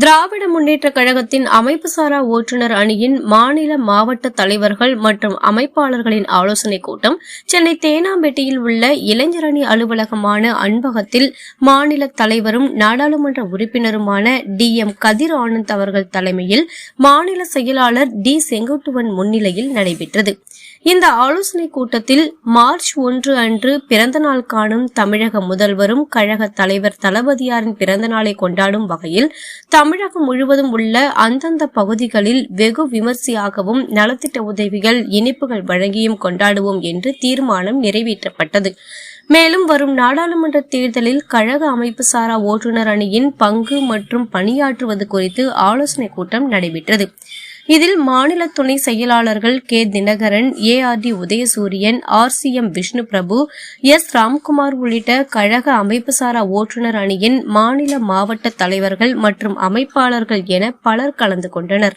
திராவிட முன்னேற்ற கழகத்தின் அமைப்புசாரா ஓட்டுநர் அணியின் மாநில மாவட்ட தலைவர்கள் மற்றும் அமைப்பாளர்களின் ஆலோசனைக் கூட்டம் சென்னை தேனாம்பேட்டையில் உள்ள இளைஞரணி அலுவலகமான அன்பகத்தில் மாநில தலைவரும் நாடாளுமன்ற உறுப்பினருமான டி. எம். கதிர் ஆனந்த் அவர்கள் தலைமையில் மாநில செயலாளர் டி. செங்கோட்டுவன் முன்னிலையில் நடைபெற்றது. இந்த ஆலோசனை கூட்டத்தில் மார்ச் ஒன்று அன்று பிறந்தநாள் காணும் தமிழக முதல்வரும் கழக தலைவர் தளபதியாரின் பிறந்தநாளை கொண்டாடும் வகையில் தமிழகம் முழுவதும் உள்ள அந்தந்த பகுதிகளில் வெகு விமர்சையாகவும் நலத்திட்ட உதவிகள் இனிப்புகள் வழங்கியும் கொண்டாடுவோம் என்று தீர்மானம் நிறைவேற்றப்பட்டது. மேலும் வரும் நாடாளுமன்ற தேர்தலில் கழக அமைப்பு சாரா ஓட்டுநர் அணியின் பங்கு மற்றும் பணியாற்றுவது குறித்து ஆலோசனைக் கூட்டம் நடைபெற்றது. இதில் மாநில துணை செயலாளர்கள் K. Dinakaran A. R. D. Udhayasooriyan R. C. M. Vishnu Prabhu S. Ramkumar உள்ளிட்ட கழக அமைப்புசாரா ஓட்டுநர் அணியின் மாநில மாவட்ட தலைவர்கள் மற்றும் அமைப்பாளர்கள் என பலர் கலந்து கொண்டனர்.